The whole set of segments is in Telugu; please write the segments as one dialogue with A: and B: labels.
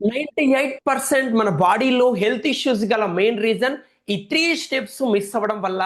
A: నైంటీ ఎయిట్ పర్సెంట్ మన బాడీలో హెల్త్ ఇష్యూస్ గల మెయిన్ రీజన్ ఈ త్రీ స్టెప్స్ మిస్ అవ్వడం వల్ల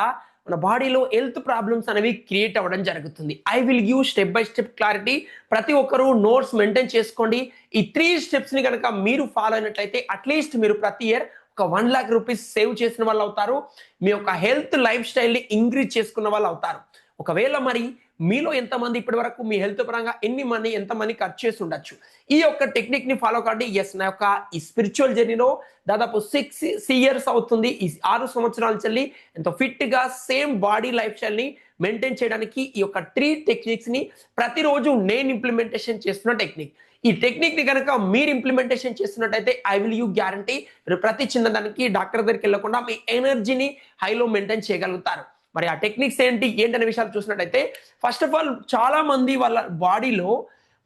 A: మన బాడీలో హెల్త్ ప్రాబ్లమ్స్ అనేవి క్రియేట్ అవ్వడం జరుగుతుంది. I will give step by step clarity ప్రతి ఒక్కరూ నోట్స్ మెయింటైన్ చేసుకోండి. ఈ త్రీ స్టెప్స్ని కనుక మీరు ఫాలో అయినట్లయితే అట్లీస్ట్ మీరు ప్రతి ఇయర్ ఒక వన్ లాక్ రూపీస్ సేవ్ చేసిన వాళ్ళు అవుతారు. మీ యొక్క హెల్త్ లైఫ్ స్టైల్ని ఇంక్రీజ్ చేసుకున్న వాళ్ళు అవుతారు. ఒకవేళ మరి మీలో ఎంతమంది ఇప్పటి వరకు మీ హెల్త్ పరంగా ఎన్ని మనీ ఎంత మనీ ఖర్చు చేసి ఉండొచ్చు? ఈ యొక్క టెక్నిక్ని ఫాలో కండి. ఎస్ నా యొక్క ఈ స్పిరిచువల్ జర్నీలో దాదాపు సిక్స్ ఇయర్స్ అవుతుంది. ఈ ఆరు సంవత్సరాల చెల్లి ఎంతో ఫిట్గా సేమ్ బాడీ లైఫ్ స్టైల్ని మెయింటైన్ చేయడానికి ఈ యొక్క త్రీ టెక్నిక్స్ని ప్రతిరోజు నేను ఇంప్లిమెంటేషన్ చేస్తున్న టెక్నిక్ ఈ టెక్నిక్ని కనుక మీరు ఇంప్లిమెంటేషన్ చేస్తున్నట్టయితే ఐ విల్ యూ గ్యారంటీ ప్రతి ప్రతి చిన్నదానికి డాక్టర్ దగ్గరికి వెళ్ళకుండా మీ ఎనర్జీని హైలో మెయింటైన్ చేయగలుగుతారు. మరి ఆ టెక్నిక్స్ ఏంటి ఏంటనే విషయాలు చూసినట్టయితే ఫస్ట్ ఆఫ్ ఆల్ చాలా మంది వాళ్ళ బాడీలో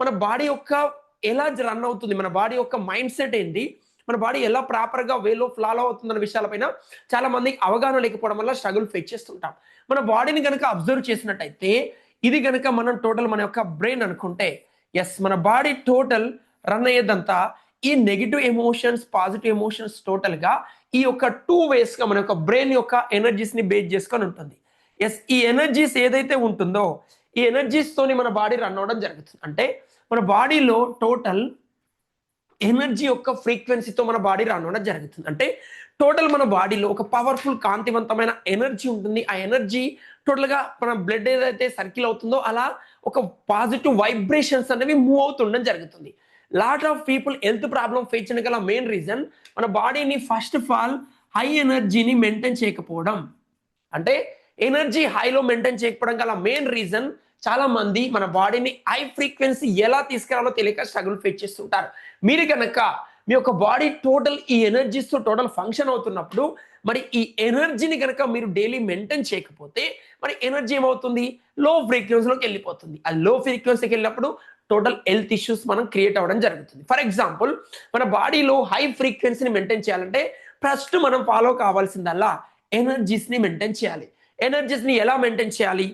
A: మన బాడీ యొక్క ఎలా రన్ అవుతుంది. మన బాడీ యొక్క మైండ్ సెట్ ఏంటి మన బాడీ ఎలా ప్రాపర్గా వేలో ఫ్లాలో అవుతుందన్న విషయాలపైన చాలా మందికి అవగాహన లేకపోవడం వల్ల స్ట్రగుల్ ఫేస్ చేస్తుంటాం. మన బాడీని కనుక అబ్జర్వ్ చేసినట్టయితే ఇది కనుక మనం టోటల్ మన యొక్క బ్రెయిన్ అనుకుంటే ఎస్ మన బాడీ టోటల్ రన్ అయ్యేదంతా ఈ నెగిటివ్ ఎమోషన్స్ పాజిటివ్ ఎమోషన్స్ టోటల్గా ఈ యొక్క టూ వేస్గా మన యొక్క బ్రెయిన్ యొక్క ఎనర్జీస్ని బేస్ చేసుకొని ఉంటుంది. ఎస్ ఈ ఎనర్జీస్ ఏదైతే ఉంటుందో ఈ ఎనర్జీస్తోని మన బాడీ రన్ అవ్వడం జరుగుతుంది. అంటే మన బాడీలో టోటల్ ఎనర్జీ యొక్క ఫ్రీక్వెన్సీతో మన బాడీ రన్ అవ్వడం జరుగుతుంది. అంటే టోటల్ మన బాడీలో ఒక పవర్ఫుల్ కాంతివంతమైన ఎనర్జీ ఉంటుంది. ఆ ఎనర్జీ టోటల్గా మన బ్లడ్ ఏదైతే సర్కిల్ అవుతుందో అలా ఒక పాజిటివ్ వైబ్రేషన్స్ అనేవి మూవ్ అవుతుండడం జరుగుతుంది. Lot of people health problem face చేయడం గల మెయిన్ రీజన్ మన బాడీని ఫస్ట్ ఆఫ్ ఆల్ హై ఎనర్జీని మెయింటైన్ చేయకపోవడం. అంటే ఎనర్జీ హైలో మెయింటైన్ చేయకపోవడం గల మెయిన్ రీజన్ చాలా మంది మన బాడీని హై ఫ్రీక్వెన్సీ ఎలా తీసుకురావాలో తెలియక స్ట్రగుల్ ఫేస్ చేస్తుంటారు. మీరు కనుక మీ యొక్క బాడీ టోటల్ ఈ ఎనర్జీస్తో టోటల్ ఫంక్షన్ అవుతున్నప్పుడు మరి ఈ ఎనర్జీని కనుక మీరు డైలీ మెయింటైన్ చేయకపోతే మరి ఎనర్జీ ఏమవుతుంది? లో ఫ్రీక్వెన్సీలోకి వెళ్ళిపోతుంది. ఆ లో ఫ్రీక్వెన్సీకి వెళ్ళినప్పుడు టోటల్ హెల్త్ ఇష్యూస్ మనం క్రియేట్ అవ్వడం జరుగుతుంది. ఫర్ ఎగ్జాంపుల్ మన బాడీలో హై ఫ్రీక్వెన్సీని మెయింటైన్ చేయాలంటే ఫస్ట్ మనం ఫాలో కావాల్సిందల్లా ఎనర్జీస్ని మెయింటైన్ చేయాలి. ఎనర్జీస్ని ఎలా మెయింటైన్ చేయాలి?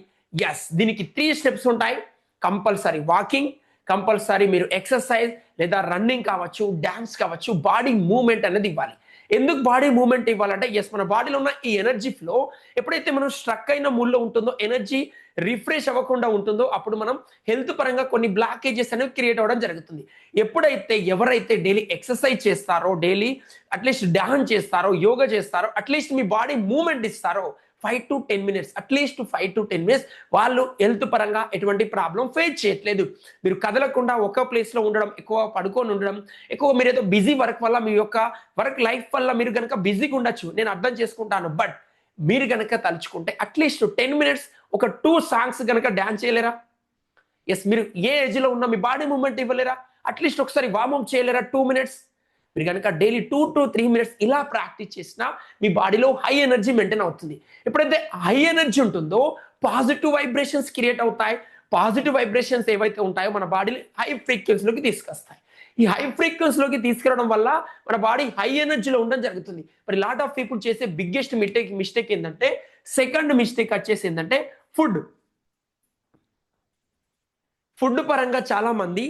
A: ఎస్ దీనికి త్రీ స్టెప్స్ ఉంటాయి. కంపల్సరీ వాకింగ్ కంపల్సరీ మీరు ఎక్సర్సైజ్ లేదా రన్నింగ్ కావచ్చు డ్యాన్స్ కావచ్చు బాడీ మూవ్మెంట్ అనేది ఇవ్వాలి. ఎందుకు బాడీ మూమెంట్ ఇవ్వాలంటే ఎస్ మన బాడీలో ఉన్న ఈ ఎనర్జీ ఫ్లో ఎప్పుడైతే మనం స్ట్రక్ అయిన మూడ్లో ఉంటుందో ఎనర్జీ రిఫ్రెష్ అవ్వకుండా ఉంటుందో అప్పుడు మనం హెల్త్ పరంగా కొన్ని బ్లాకేజెస్ అనేవి క్రియేట్ అవ్వడం జరుగుతుంది. ఎప్పుడైతే ఎవరైతే డైలీ ఎక్సర్సైజ్ చేస్తారో డైలీ అట్లీస్ట్ ధ్యానం చేస్తారో యోగా చేస్తారో అట్లీస్ట్ మీ బాడీ మూమెంట్ ఇస్తారో five to ten minutes at least five to ten minutes వాళ్ళు హెల్త్ పరంగా ఎటువంటి ప్రాబ్లం ఫేస్ చేయట్లేదు. మీరు కదలకుండా ఒక ప్లేస్లో ఉండడం ఎక్కువ పడుకొని ఉండడం ఎక్కువ మీరు ఏదో బిజీ వర్క్ వల్ల మీ యొక్క వర్క్ లైఫ్ వల్ల మీరు కనుక బిజీగా ఉండొచ్చు నేను అర్థం చేసుకుంటాను బట్ మీరు కనుక తలుచుకుంటే అట్లీస్ట్ టెన్ మినిట్స్ ఒక టూ సాంగ్స్ కనుక డ్యాన్స్ చేయలేరా? ఎస్ మీరు ఏ ఏజ్లో ఉన్నా మీ బాడీ మూమెంట్ ఇవ్వలేరా? అట్లీస్ట్ ఒకసారి వామప్ చేయలేరా? టూ మినిట్స్ మీరు కనుక daily two to three minutes ఇలా ప్రాక్టీస్ చేసినా మీ బాడీలో హై ఎనర్జీ మెయింటైన్ అవుతుంది. ఎప్పుడైతే హై ఎనర్జీ ఉంటుందో పాజిటివ్ వైబ్రేషన్స్ క్రియేట్ అవుతాయి. పాజిటివ్ వైబ్రేషన్స్ ఏవైతే ఉంటాయో మన బాడీని హై ఫ్రీక్వెన్సీలోకి తీసుకొస్తాయి. ఈ హై ఫ్రీక్వెన్సీలోకి తీసుకురావడం వల్ల మన బాడీ హై ఎనర్జీలో ఉండడం జరుగుతుంది. మరి లాట్ ఆఫ్ పీపుల్ చేసే బిగ్గెస్ట్ మిస్టేక్ మిస్టేక్ ఏంటంటే సెకండ్ మిస్టేక్ వచ్చేసి ఏంటంటే ఫుడ్ ఫుడ్ పరంగా చాలా మంది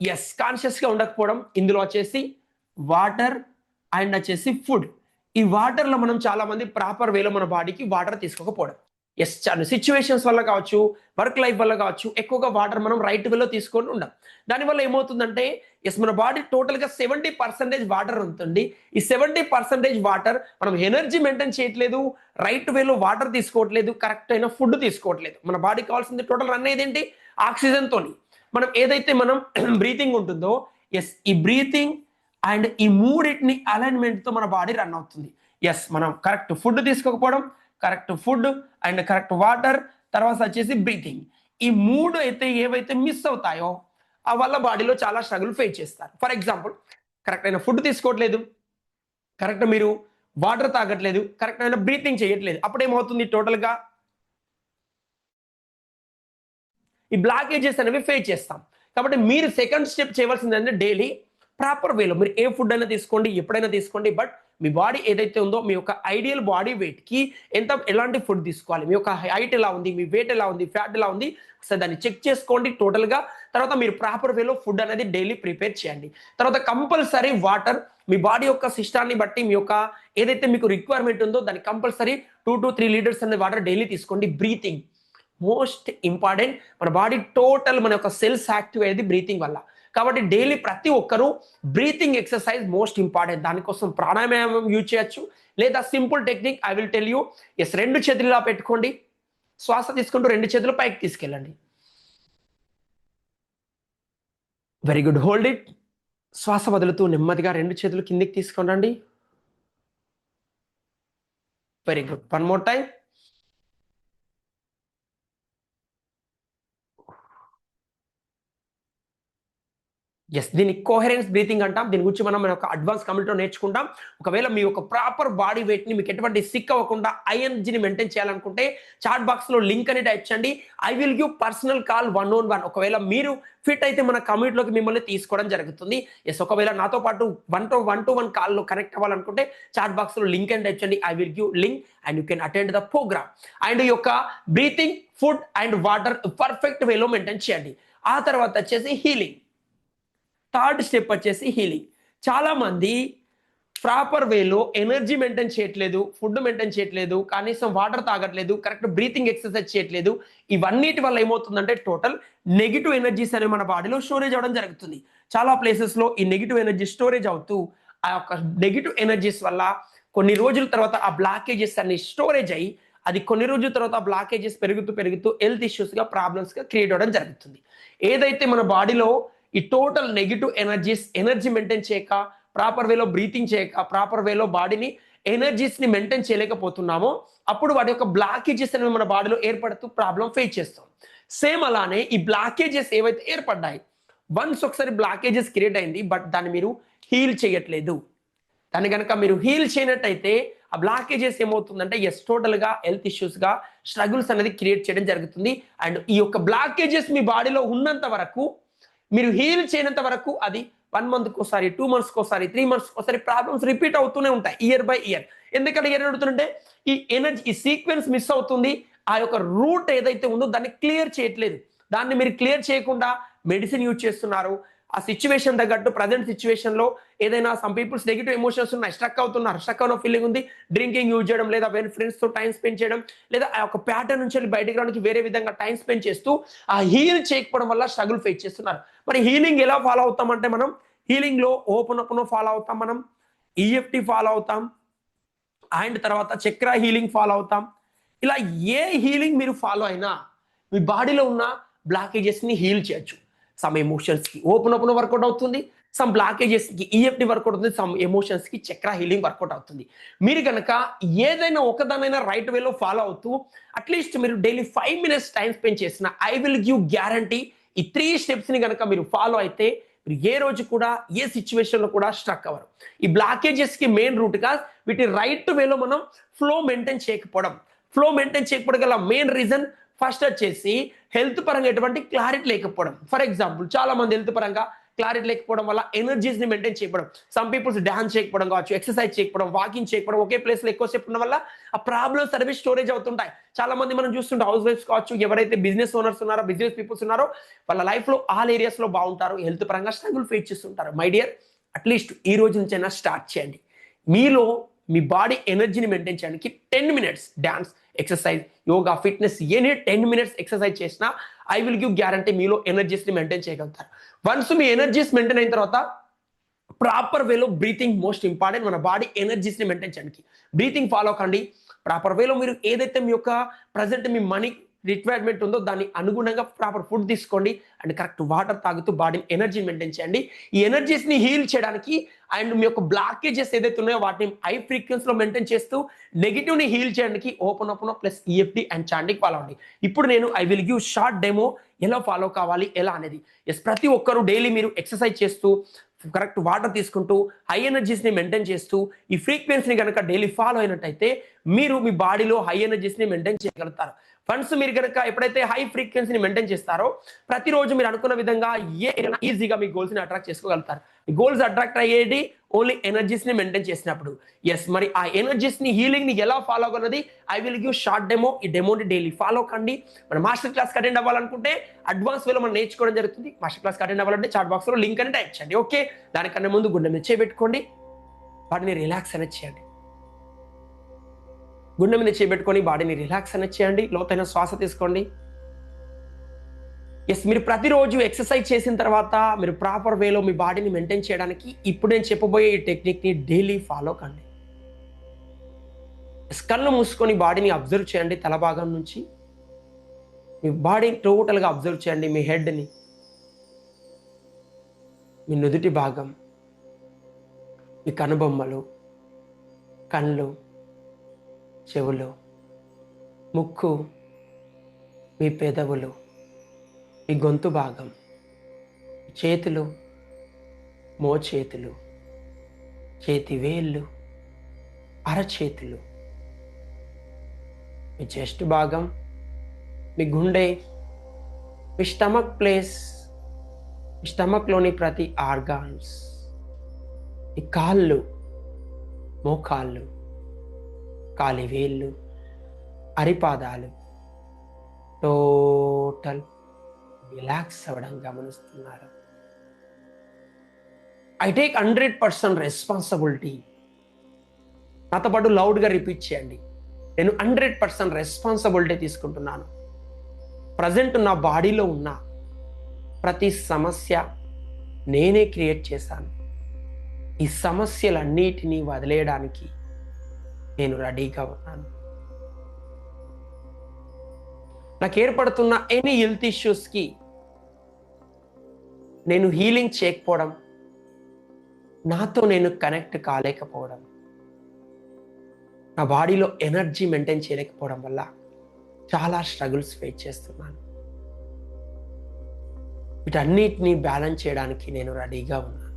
A: ఎస్ కాన్షియస్గా ఉండకపోవడం. ఇందులో వచ్చేసి వాటర్ అండ్ వచ్చేసి ఫుడ్. ఈ వాటర్లో మనం చాలా మంది ప్రాపర్ వేలో మన బాడీకి వాటర్ తీసుకోకపోవడం. ఎస్ చాలా సిచ్యువేషన్స్ వల్ల కావచ్చు వర్క్ లైఫ్ వల్ల కావచ్చు ఎక్కువగా వాటర్ మనం రైట్ వేలో తీసుకొని ఉండం. దానివల్ల ఏమవుతుందంటే ఎస్ మన బాడీ టోటల్గా సెవెంటీ పర్సెంటేజ్ వాటర్ ఉంటుంది. ఈ సెవెంటీ పర్సెంటేజ్ వాటర్ మనం ఎనర్జీ మెయింటైన్ చేయట్లేదు రైట్ వేలో వాటర్ తీసుకోవట్లేదు కరెక్ట్ అయిన ఫుడ్ తీసుకోవట్లేదు. మన బాడీకి కావాల్సింది టోటల్ రన్ ఏంటి ఆక్సిజన్ మనం ఏదైతే మనం బ్రీతింగ్ ఉంటుందో ఎస్ ఈ బ్రీతింగ్ అండ్ ఈ మూడింటిని అలైన్మెంట్తో మన బాడీ రన్ అవుతుంది. ఎస్ మనం కరెక్ట్ ఫుడ్ తీసుకోకపోవడం correct food and correct water తర్వాత వచ్చేసి బ్రీతింగ్. ఈ మూడు అయితే ఏవైతే మిస్ అవుతాయో ఆ వల్ల బాడీలో చాలా స్ట్రగుల్ ఫేస్ చేస్తారు. ఫర్ ఎగ్జాంపుల్ కరెక్ట్ అయిన ఫుడ్ తీసుకోవట్లేదు కరెక్ట్ మీరు వాటర్ తాగట్లేదు కరెక్ట్ అయిన బ్రీతింగ్ చేయట్లేదు. అప్పుడు ఏమవుతుంది టోటల్గా? ఈ బ్లాకేజెస్ అనేవి ఫేస్ చేస్తాం. కాబట్టి మీరు సెకండ్ స్టెప్ చేయవలసింది అంటే డైలీ ప్రాపర్ వేలో. మీరు ఏ ఫుడ్ అయినా తీసుకోండి ఎప్పుడైనా తీసుకోండి బట్ మీ బాడీ ఏదైతే ఉందో మీ యొక్క ఐడియల్ బాడీ వెయిట్కి ఎంత ఎలాంటి ఫుడ్ తీసుకోవాలి? మీ యొక్క హైట్ ఎలా ఉంది మీ వెయిట్ ఎలా ఉంది ఫ్యాట్ ఎలా ఉంది ఒకసారి దాన్ని చెక్ చేసుకోండి టోటల్గా తర్వాత మీరు ప్రాపర్ వేలో ఫుడ్ అనేది డైలీ ప్రిపేర్ చేయండి. తర్వాత కంపల్సరీ వాటర్ మీ బాడీ యొక్క సిస్టాన్ని బట్టి మీ యొక్క ఏదైతే మీకు రిక్వైర్మెంట్ ఉందో దాన్ని compulsory two to three litres అనే వాటర్ డైలీ తీసుకోండి. బ్రీతింగ్ మోస్ట్ ఇంపార్టెంట్ మన బాడీ టోటల్ మన యొక్క సెల్స్ యాక్టివ్ అయ్యేది బ్రీతింగ్ వల్ల. కాబట్టి డైలీ ప్రతి ఒక్కరూ బ్రీతింగ్ ఎక్సర్సైజ్ మోస్ట్ ఇంపార్టెంట్ దానికోసం ప్రాణాయామం యూజ్ చేయొచ్చు. లేదా simple technique I will tell you yes రెండు చేతులులా పెట్టుకోండి. శ్వాస తీసుకుంటూ రెండు చేతులు పైకి తీసుకెళ్ళండి. వెరీ గుడ్ హోల్డ్ ఇట్ శ్వాస వదులుతూ నెమ్మదిగా రెండు చేతులు కిందికి తీసుకోండి very good one more time yes దీన్ని కోహరెన్స్ బ్రీతింగ్ అంటాం. దీని గురించి మనం మన యొక్క అడ్వాన్స్ కమిటీలో నేర్చుకుంటాం. ఒకవేళ మీ యొక్క ప్రాపర్ బాడీ వెయిట్ని మీకు ఎటువంటి సిక్ అవ్వకుండా ఐఎన్జిని మెయింటైన్ చేయాలనుకుంటే చాట్ బాక్స్లో లింక్ అని టైప్ చేయండి. I will give personal call one on one ఒకవేళ మీరు ఫిట్ అయితే మన కమ్యూనిటీలోకి మిమ్మల్ని తీసుకోవడం జరుగుతుంది. ఎస్ ఒకవేళ నాతో పాటు one to one to one కాల్లో కనెక్ట్ అవ్వాలనుకుంటే చాట్ బాక్స్లో లింక్ అని టైప్ చేయండి. I will give link and you can attend the programme and ఈ యొక్క breathing food and water perfect వేలో మెయింటైన్ చేయండి. ఆ తర్వాత వచ్చేసి హీలింగ్ థర్డ్ స్టెప్ వచ్చేసి హీలింగ్. చాలామంది ప్రాపర్ వేలో ఎనర్జీ మెయింటైన్ చేయట్లేదు ఫుడ్ మెయింటైన్ చేయట్లేదు కనీసం వాటర్ తాగట్లేదు కరెక్ట్ బ్రీతింగ్ ఎక్సర్సైజ్ చేయట్లేదు. ఇవన్నిటి వల్ల ఏమవుతుందంటే టోటల్ నెగిటివ్ ఎనర్జీస్ అనేవి మన బాడీలో స్టోరేజ్ అవ్వడం జరుగుతుంది. చాలా ప్లేసెస్లో ఈ నెగిటివ్ ఎనర్జీ స్టోరేజ్ అవుతూ ఆ యొక్క నెగిటివ్ ఎనర్జీస్ వల్ల కొన్ని రోజుల తర్వాత ఆ బ్లాకేజెస్ అన్ని స్టోరేజ్ అయ్యి అది కొన్ని రోజుల తర్వాత బ్లాకేజెస్ పెరుగుతూ పెరుగుతూ హెల్త్ ఇష్యూస్గా ప్రాబ్లమ్స్గా క్రియేట్ అవ్వడం జరుగుతుంది. ఏదైతే మన బాడీలో ఈ total negative energies energy maintain చేయక ప్రాపర్ వేలో బ్రీతింగ్ చేయక ప్రాపర్ వేలో బాడీని ఎనర్జీస్ని మెయింటైన్ చేయలేకపోతున్నామో. అప్పుడు వాటి యొక్క బ్లాకేజెస్ అనేవి మన బాడీలో ఏర్పడుతూ ప్రాబ్లం ఫేస్ చేస్తాం. సేమ్ అలానే ఈ బ్లాకేజెస్ ఏవైతే ఏర్పడ్డాయి వన్స్ ఒకసారి బ్లాకేజెస్ క్రియేట్ అయింది బట్ దాన్ని మీరు హీల్ చేయట్లేదు. దాన్ని కనుక మీరు హీల్ చేయనట్టయితే ఆ బ్లాకేజెస్ ఏమవుతుందంటే ఎస్ టోటల్గా హెల్త్ ఇష్యూస్గా స్ట్రగుల్స్ అనేది క్రియేట్ చేయడం జరుగుతుంది. అండ్ ఈ యొక్క బ్లాకేజెస్ మీ బాడీలో ఉన్నంత వరకు మీరు హీల్ చేయనంత వరకు అది వన్ మంత్కి ఒకసారి టూ మంత్స్కి ఒకసారి త్రీ మంత్స్కి ఒకసారి ప్రాబ్లమ్స్ రిపీట్ అవుతూనే ఉంటాయి ఇయర్ బై ఇయర్ ఎందుకంటే ఇయర్ అడుగుతుంటే ఈ ఎనర్జీ ఈ సీక్వెన్స్ మిస్ అవుతుంది ఆ యొక్క రూట్ ఏదైతే ఉందో దాన్ని క్లియర్ చేయట్లేదు. దాన్ని మీరు క్లియర్ చేయకుండా మెడిసిన్ యూజ్ చేస్తున్నారు ఆ సిచ్యువేషన్ తగ్గట్టు ప్రజెంట్ సిచ్యువేషన్లో ఏదైనా సమ్ పీపుల్స్ నెగిటివ్ ఎమోషన్స్ ఉన్నాయి స్ట్రక్ అవుతున్నారు స్ట్రక్ అవున ఫీలింగ్ ఉంది డ్రింకింగ్ యూజ్ చేయడం లేదా వేరే ఫ్రెండ్స్తో టైం స్పెండ్ చేయడం లేదా ఆ ఒక ప్యాటర్న్ నుంచి వెళ్ళి బయటకు రావడానికి వేరే విధంగా టైం స్పెండ్ చేస్తూ ఆ హీల్ చేయకపోవడం వల్ల స్ట్రగుల్ ఫేస్ చేస్తున్నారు. మరి హీలింగ్ ఎలా ఫాలో అవుతామంటే మనం హీలింగ్లో ఓపెన్ ఓపెన్ ఫాలో అవుతాం మనం ఈఎఫ్టీ ఫాలో అవుతాం అండ్ తర్వాత చక్ర హీలింగ్ ఫాలో అవుతాం. ఇలా ఏ హీలింగ్ మీరు ఫాలో అయినా మీ బాడీలో ఉన్న బ్లాకేజెస్ని హీల్ చేయొచ్చు. సమ్ ఎమోషన్స్కి ఓపెన్ ఓపెన్ వర్కౌట్ అవుతుంది. సమ్ బ్లాకేజెస్కి ఈఎఫ్టీ వర్కౌట్ అవుతుంది. సమ్ ఎమోషన్స్కి చక్ర హీలింగ్ వర్కౌట్ అవుతుంది. మీరు కనుక ఏదైనా ఒకదానైనా రైట్ వేలో ఫాలో అవుతూ అట్లీస్ట్ మీరు daily five minutes time spend చేసిన ఐ విల్ గివ్ గ్యారంటీ ఈ త్రీ స్టెప్స్ని కనుక మీరు ఫాలో అయితే మీరు ఏ రోజు కూడా ఏ సిచ్యువేషన్లో కూడా స్ట్రక్ అవ్వరు. ఈ బ్లాకేజెస్కి మెయిన్ రూట్గా వీటి రైట్ వేలో మనం ఫ్లో మెయింటైన్ చేయకపోవడం. ఫ్లో మెయింటైన్ చేయకపోవడం గల మెయిన్ రీజన్ ఫస్ట్ వచ్చేసి హెల్త్ పరంగా ఎటువంటి క్లారిటీ లేకపోవడం. ఫర్ ఎగ్జాంపుల్ చాలా మంది హెల్త్ పరంగా క్లారిటీ లేకపోవడం వల్ల ఎనర్జీస్ని మెయింటైన్ చేయకపోవడం. సమ్ పీపుల్స్ డ్యాన్స్ చేయకపోవడం కావచ్చు ఎక్సర్సైజ్ చేయకపోవడం వాకింగ్ చేయకపోవడం ఒకే ప్లేస్లో ఎక్కువసేపు ఉండడం వల్ల ఆ ప్రాబ్లమ్స్ అనేవి స్టోరేజ్ అవుతుంటాయి. చాలా మంది మనం చూస్తుంటాం హౌస్ వైఫ్స్ కావచ్చు ఎవరైతే బిజినెస్ ఓనర్స్ ఉన్నారో బిజినెస్ పీపుల్స్ ఉన్నారో వాళ్ళ లైఫ్లో ఆల్ ఏరియాస్లో బాగుంటారు హెల్త్ పరంగా స్ట్రగుల్ ఫేస్ చేస్తుంటారు. మై డియర్ అట్లీస్ట్ ఈ రోజు నుంచైనా స్టార్ట్ చేయండి. మీలో మీ బాడీ ఎనర్జీని మెయింటైన్ చేయడానికి ten minutes dance exercise yoga fitness any ten minutes exercise చేసినా ఐ విల్ గివ్ గ్యారంటీ మీలో ఎనర్జీస్ని మెయింటైన్ చేయగలుగుతారు. వన్స్ మీ ఎనర్జీస్ మెయింటైన్ అయిన తర్వాత ప్రాపర్ వేలో బ్రీతింగ్ మోస్ట్ ఇంపార్టెంట్ మన బాడీ ఎనర్జీస్ని మెయింటైన్ చేయడానికి. బ్రీతింగ్ ఫాలో కండి ప్రాపర్ వేలో మీరు ఏదైతే మీ యొక్క ప్రజెంట్ మీ మనీ రిక్వైర్మెంట్ ఉందో దాన్ని అనుగుణంగా ప్రాపర్ ఫుడ్ తీసుకోండి. అండ్ కరెక్ట్ వాటర్ తాగుతూ బాడీని ఎనర్జీ మెయింటైన్ చేయండి. ఈ ఎనర్జీస్ని హీల్ చేయడానికి అండ్ మీ యొక్క బ్లాకేజెస్ ఏదైతే ఉన్నాయో వాటిని హై ఫ్రీక్వెన్సీలో మెయింటైన్ చేస్తూ నెగిటివ్ని హీల్ చేయడానికి open open plus EFT and chanting follow అవ్వండి ఇప్పుడు నేను I will give short demo ఎలా ఫాలో కావాలి ఎలా అనేది. ఎస్ ప్రతి ఒక్కరు డైలీ మీరు ఎక్సర్సైజ్ చేస్తూ కరెక్ట్ వాటర్ తీసుకుంటూ హై ఎనర్జీస్ని మెయింటైన్ చేస్తూ ఈ ఫ్రీక్వెన్సీని కనుక డైలీ ఫాలో అయినట్టయితే మీరు మీ బాడీలో హై ఎనర్జీస్ని మెయింటైన్ చేయగలుగుతారు. ఫండ్స్ మీరు కనుక ఎప్పుడైతే హై ఫ్రీక్వెన్సీని మెయింటైన్ చేస్తారో ప్రతిరోజు మీరు అనుకున్న విధంగా ఏ ఈజీగా మీ గోల్స్ని అట్రాక్ట్ చేసుకోగలుగుతారు. మీ గోల్స్ అట్రాక్ట్ అయ్యేది ఓన్లీ ఎనర్జీస్ని మెయింటైన్ చేసినప్పుడు. ఎస్ మరి ఆ ఎనర్జీస్ని హీలింగ్ని ఎలా follow అవ్వాలన్నది I will give short demo ఈ డెమోని డైలీ ఫాలో కండి. మన మాస్టర్ క్లాస్ అటెండ్ అవ్వాలనుకుంటే అడ్వాన్స్ వేలో మనం నేర్చుకోవడం జరుగుతుంది. మాస్టర్ క్లాస్ అటెండ్ అవ్వాలంటే చాట్ బాక్స్లో లింక్ అని టైప్ చేయండి ఓకే దానికన్నా ముందు గుండె మీద చేపెట్టుకోండి వాటిని రిలాక్స్ అనేది చేయండి. గుండె మీద చేపెట్టుకొని బాడీని రిలాక్స్ అనేది చేయండి లోతైన శ్వాస తీసుకోండి. ఎస్ మీరు ప్రతిరోజు ఎక్సర్సైజ్ చేసిన తర్వాత మీరు ప్రాపర్ వేలో మీ బాడీని మెయింటైన్ చేయడానికి ఇప్పుడు నేను చెప్పబోయే ఈ టెక్నిక్ని డైలీ ఫాలో కండి. కళ్ళు మూసుకొని బాడీని అబ్జర్వ్ చేయండి తల భాగం నుంచి. మీ బాడీని టోటల్గా అబ్జర్వ్ చేయండి మీ హెడ్ని మీ నుదుటి భాగం మీ కనుబొమ్మలు కళ్ళు చెవులు ముక్కు మీ పెదవులు మీ గొంతు భాగం చేతులు మోచేతులు చేతి వేళ్ళు అరచేతులు మీ చెస్ట్ భాగం మీ గుండె మీ స్టమక్ ప్లేస్ మీ స్టమక్లోని ప్రతి ఆర్గాన్స్ ఈ కాళ్ళు మోకాళ్ళు కాలివేళ్ళు అరిపాదాలు. టోటల్ రిలాక్స్ అవ్వడం గమనిస్తున్నారు I take hundred percent responsibility. నాతో పాటు లౌడ్గా రిపీట్ చేయండి. నేను హండ్రెడ్ పర్సెంట్ రెస్పాన్సిబిలిటీ తీసుకుంటున్నాను. ప్రజెంట్ నా బాడీలో ఉన్న ప్రతి సమస్య నేనే క్రియేట్ చేశాను. ఈ సమస్యలన్నిటినీ వదిలేయడానికి నేను రెడీగా ఉన్నాను. నాకు ఏర్పడుతున్న ఎనీ హెల్త్ ఇష్యూస్కి నేను హీలింగ్ చేయకపోవడం నాతో నేను కనెక్ట్ కాలేకపోవడం నా బాడీలో ఎనర్జీ మెయింటైన్ చేయలేకపోవడం వల్ల చాలా స్ట్రగుల్స్ ఫేస్ చేస్తున్నాను. వీటన్నిటిని బ్యాలెన్స్ చేయడానికి నేను రెడీగా ఉన్నాను.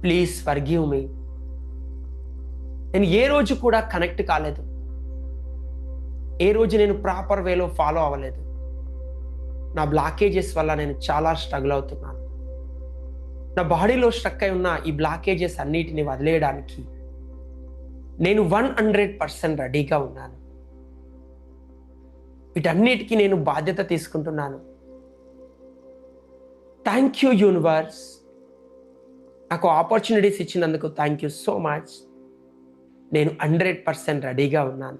A: Please forgive me. నేను ఏ రోజు కూడా కనెక్ట్ కాలేదు. ఏ రోజు నేను ప్రాపర్ వేలో ఫాలో అవ్వలేదు. నా బ్లాకేజెస్ వల్ల నేను చాలా స్ట్రగుల్ అవుతున్నాను. నా బాడీలో స్ట్రక్ అయి ఉన్న ఈ బ్లాకేజెస్ అన్నిటిని వదిలేయడానికి నేను వన్ హండ్రెడ్ పర్సెంట్ రెడీగా ఉన్నాను. వీటన్నిటికీ నేను బాధ్యత తీసుకుంటున్నాను. థ్యాంక్ యూ యూనివర్స్ నాకు ఆపర్చునిటీస్ ఇచ్చినందుకు థ్యాంక్ యూ సో మచ్ నేను హండ్రెడ్ పర్సెంట్ రెడీగా ఉన్నాను.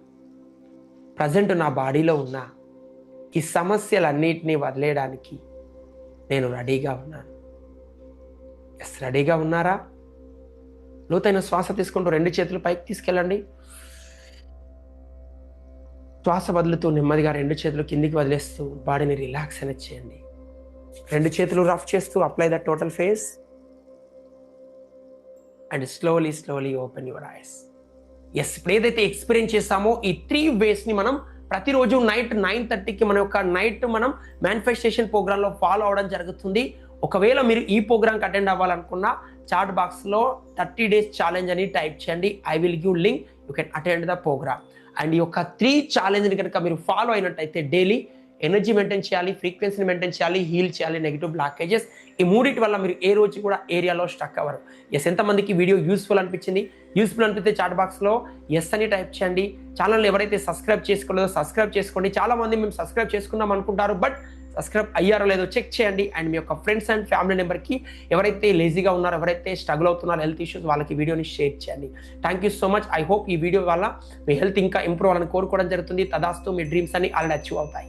A: ప్రజెంట్ నా బాడీలో ఉన్న ఈ సమస్యలన్నిటినీ వదిలేయడానికి నేను రెడీగా ఉన్నాను. ఎస్ రెడీగా ఉన్నారా? లోతైన శ్వాస తీసుకుంటూ రెండు చేతులు పైకి తీసుకెళ్ళండి. శ్వాస వదులుతూ నెమ్మదిగా రెండు చేతులు కిందికి వదిలేస్తూ బాడీని రిలాక్స్ అనేది చేయండి. రెండు చేతులు రఫ్ చేస్తూ apply the total face and slowly slowly open your eyes yes ఇప్పుడు ఏదైతే ఎక్స్పీరియన్స్ చేస్తామో ఈ త్రీ వేస్ని మనం ప్రతిరోజు నైట్ నైన్ థర్టీకి మన యొక్క నైట్ మనం మేనిఫెస్టేషన్ ప్రోగ్రాంలో ఫాలో అవడం జరుగుతుంది. ఒకవేళ మీరు ఈ ప్రోగ్రామ్కి అటెండ్ అవ్వాలనుకున్న చాట్ బాక్స్లో థర్టీ డేస్ ఛాలెంజ్ అని టైప్ చేయండి. I will give link you can attend the programme and ఈ యొక్క త్రీ ఛాలెంజ్ని కనుక మీరు ఫాలో అయినట్టయితే డైలీ ఎనర్జీ మెయింటైన్ చేయాలి ఫ్రీక్వెన్సీని మెయింటైన్ చేయాలి హీల్ చేయాలి నెగిటివ్ బ్లాకేజెస్. ఈ మూడింటి వల్ల మీరు ఏ రోజు కూడా ఏరియాలో స్టక్ అవ్వరు. ఎస్ ఎంతమందికి వీడియో యూస్ఫుల్ అనిపించింది? యూస్ఫుల్ అనిపిస్తే చాట్ బాక్స్లో ఎస్ అని టైప్ చేయండి. ఛానల్ ఎవరైతే సబ్స్క్రైబ్ చేసుకోలేదో సబ్స్క్రైబ్ చేసుకోండి. చాలా మంది మేము సబ్స్క్రైబ్ చేసుకుందాం అనుకుంటారు బట్ సబ్స్క్రైబ్ అయ్యారో లేదో చెక్ చేయండి. అండ్ మీ యొక్క ఫ్రెండ్స్ అండ్ ఫ్యామిలీ మెంబర్కి ఎవరైతే లేజీగా ఉన్నారో ఎవరైతే స్ట్రగుల్ అవుతున్నారో హెల్త్ ఇష్యూస్ వాళ్ళకి వీడియోని షేర్ చేయండి. Thank you so much I hope ఈ వీడియో వల్ల మీ హెల్త్ ఇంకా ఇంప్రూవ్ అవ్వాలని కోరుకోవడం జరుగుతుంది. తదాస్తు మీ డ్రీమ్స్ అన్ని ఆల్రెడీ అచీవ్ అవుతాయి.